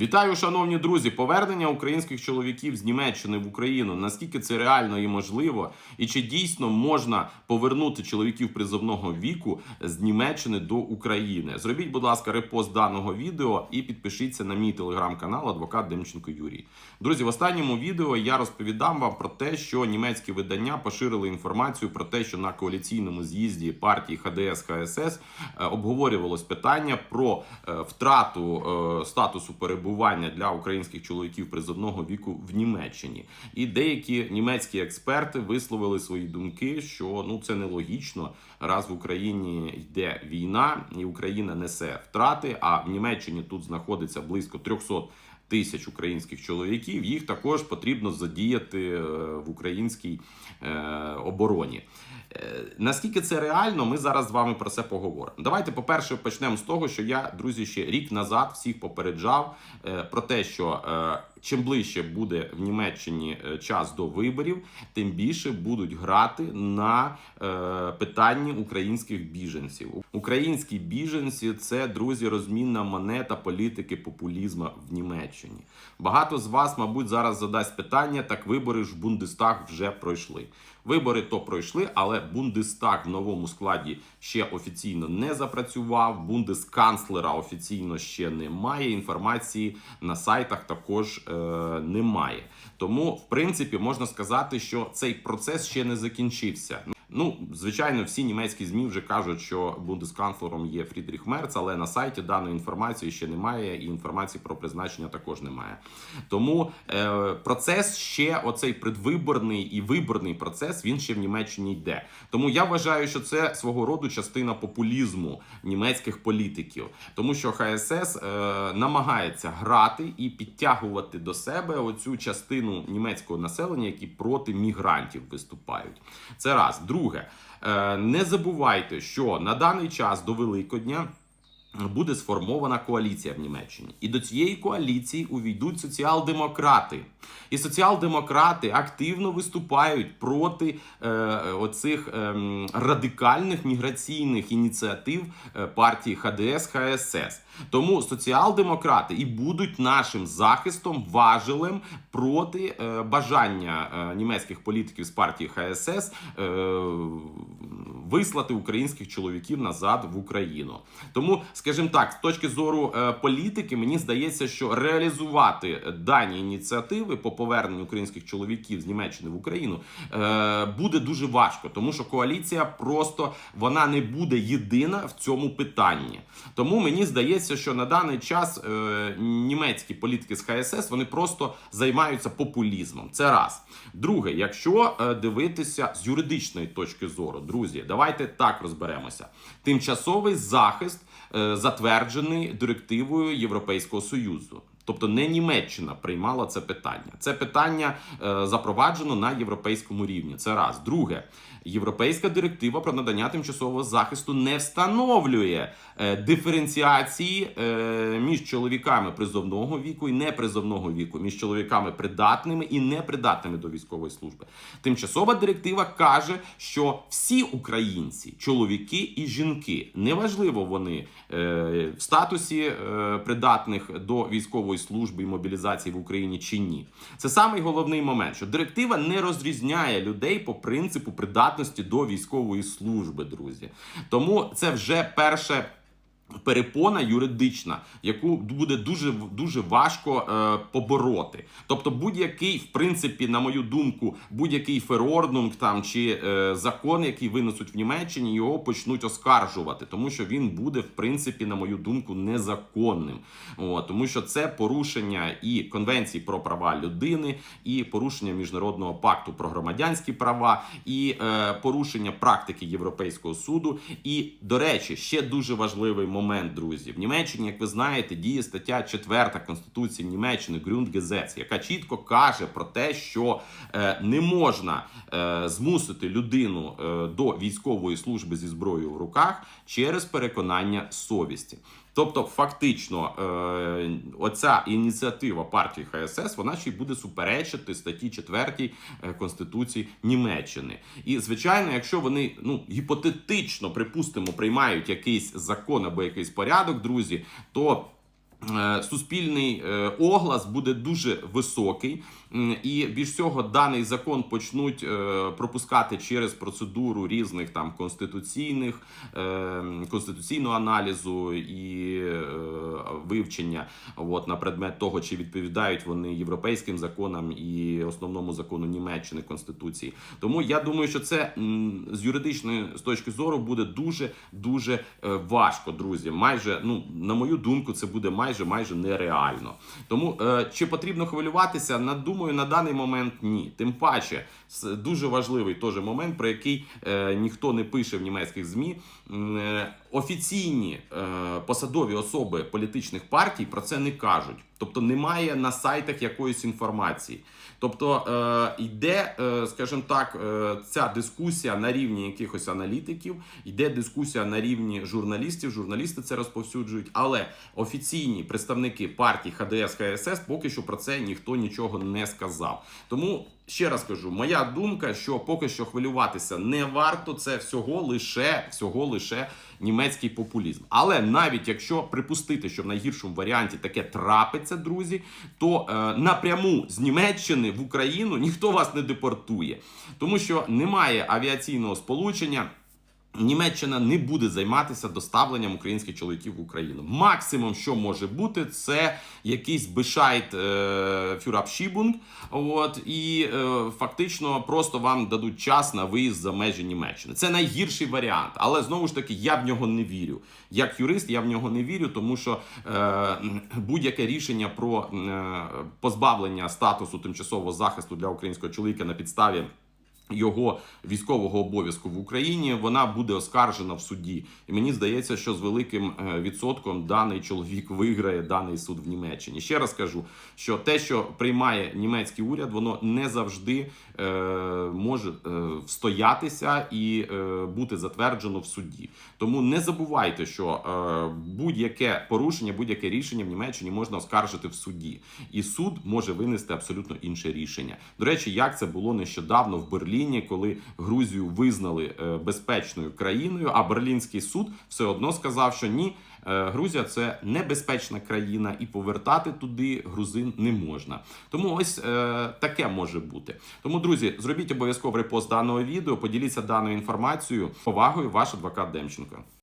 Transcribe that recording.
Вітаю, шановні друзі! Повернення українських чоловіків з Німеччини в Україну. Наскільки це реально і можливо, і чи дійсно можна повернути чоловіків призовного віку з Німеччини до України? Зробіть, будь ласка, репост даного відео і підпишіться на мій телеграм-канал Адвокат Демченко Юрій. Друзі, в останньому відео я розповідам вам про те, що німецькі видання поширили інформацію про те, що на коаліційному з'їзді партії ХДС ХСС е, обговорювалось питання про е, втрату е, статусу перебування для українських чоловіків призовного віку в Німеччині. І деякі німецькі експерти висловили свої думки, що ну це нелогічно, раз в Україні йде війна, і Україна несе втрати. А в Німеччині тут знаходиться близько 300 тисяч українських чоловіків. Їх також потрібно задіяти е, в українській е, обороні. Е, Наскільки це реально, ми зараз з вами про це поговоримо. Давайте, по-перше, почнемо з того, що я, друзі, ще рік назад всіх попереджав про те, що чим ближче буде в Німеччині е, час до виборів, тим більше будуть грати на е, питанні українських біженців. Українські біженці це друзі, розмінна монета політики популізму в Німеччині. Багато з вас, мабуть, зараз задасть питання: так вибори ж в Бундестаг вже пройшли. Вибори то пройшли, але Бундестаг в новому складі ще офіційно не запрацював. Бундесканцлера офіційно ще немає. Інформації на сайтах також е, немає. Тому, в принципі, можна сказати, що цей процес ще не закінчився. Ну, звичайно, всі німецькі змі вже кажуть, що бундесканцлером є Фрідріх Мерц, але на сайті даної інформації ще немає, і інформації про призначення також немає. Тому е, процес ще оцей предвиборний і виборний процес він ще в Німеччині йде. Тому я вважаю, що це свого роду частина популізму німецьких політиків, тому що ХСС е, намагається грати і підтягувати до себе оцю частину німецького населення, які проти мігрантів виступають. Це раз. Друге, е, не забувайте, що на даний час до Великодня. Буде сформована коаліція в Німеччині, і до цієї коаліції увійдуть соціал-демократи. І соціал-демократи активно виступають проти е, оцих е, радикальних міграційних ініціатив е, партії ХДС ХСС. Тому соціал-демократи і будуть нашим захистом важелем проти е, бажання е, німецьких політиків з партії ХСС е, вислати українських чоловіків назад в Україну. Тому, скажімо так, з точки зору е, політики, мені здається, що реалізувати дані ініціативи по поверненню українських чоловіків з Німеччини в Україну е, буде дуже важко, тому що коаліція просто вона не буде єдина в цьому питанні. Тому мені здається, що на даний час е, німецькі політики з ХСС вони просто займаються популізмом. Це раз. Друге, якщо дивитися з юридичної точки зору, друзі, давайте так розберемося. Тимчасовий захист е, затверджений директивою Європейського союзу. Тобто не Німеччина приймала це питання. Це питання е, запроваджено на європейському рівні. Це раз. Друге, європейська директива про надання тимчасового захисту не встановлює е, диференціації е, між чоловіками призовного віку і непризовного віку, між чоловіками придатними і непридатними до військової служби. Тимчасова директива каже, що всі українці, чоловіки і жінки, неважливо вони е, в статусі е, придатних до військової служби і мобілізації в Україні чи ні. Це самий головний момент, що директива не розрізняє людей по принципу придатності до військової служби, друзі. Тому це вже перше. Перепона юридична, яку буде дуже дуже важко е, побороти. Тобто, будь-який, в принципі, на мою думку, будь-який ферордунг там чи е, закон, який винесуть в Німеччині, його почнуть оскаржувати, тому що він буде, в принципі, на мою думку, незаконним. О, тому що це порушення і конвенції про права людини, і порушення міжнародного пакту про громадянські права, і е, порушення практики Європейського суду. І, до речі, ще дуже важливий момент, друзі. В Німеччині, як ви знаєте, діє стаття 4 Конституції Німеччини Grundgesetz, яка чітко каже про те, що е, не можна е, змусити людину е, до військової служби зі зброєю в руках через переконання совісті. Тобто, фактично, е, оця ініціатива партії ХСС вона ще й буде суперечити статті 4 Конституції Німеччини. І звичайно, якщо вони ну гіпотетично припустимо приймають якийсь закон або якийсь порядок, друзі, то е, суспільний е, оглас буде дуже високий, і більш всього даний закон почнуть е, пропускати через процедуру різних там конституційних е, конституційного аналізу і е, вивчення от, на предмет того, чи відповідають вони європейським законам і основному закону Німеччини Конституції. Тому я думаю, що це з юридичної з точки зору буде дуже дуже е, важко, друзі. Майже ну на мою думку, це буде майже майже нереально. Тому е, чи потрібно хвилюватися? На думаю, на даний момент ні. Тим паче, дуже важливий теж момент, про який е, ніхто не пише в німецьких змі. Е, Офіційні е, посадові особи політичних партій про це не кажуть. Тобто немає на сайтах якоїсь інформації. Тобто е, йде, е, скажімо так, е, ця дискусія на рівні якихось аналітиків, йде дискусія на рівні журналістів. Журналісти це розповсюджують, але офіційні представники партій ХДС ХСС поки що про це ніхто нічого не сказав. Тому ще раз кажу, моя думка, що поки що хвилюватися не варто. Це всього лише всього лише німецький популізм. Але навіть якщо припустити, що в найгіршому варіанті таке трапиться, друзі, то е, напряму з Німеччини в Україну ніхто вас не депортує, тому що немає авіаційного сполучення. Німеччина не буде займатися доставленням українських чоловіків в Україну. Максимум, що може бути, це якийсь бешайт е, фюрабшібунг. От і е, фактично просто вам дадуть час на виїзд за межі Німеччини. Це найгірший варіант, але знову ж таки я в нього не вірю. Як юрист, я в нього не вірю, тому що е, будь-яке рішення про е, позбавлення статусу тимчасового захисту для українського чоловіка на підставі його військового обов'язку в Україні, вона буде оскаржена в суді. І мені здається, що з великим е, відсотком даний чоловік виграє даний суд в Німеччині. Ще раз кажу, що те, що приймає німецький уряд, воно не завжди е, може е, встоятися і е, бути затверджено в суді. Тому не забувайте, що е, будь-яке порушення, будь-яке рішення в Німеччині можна оскаржити в суді, і суд може винести абсолютно інше рішення. До речі, як це було нещодавно в Берліні, коли Грузію визнали е, безпечною країною, а Берлінський суд все одно сказав, що ні. е, Грузія це небезпечна країна, і повертати туди грузин не можна. Тому ось е, таке може бути. Тому, друзі, зробіть обов'язково репост даного відео, поділіться даною інформацією. Повагою, ваш адвокат Демченко.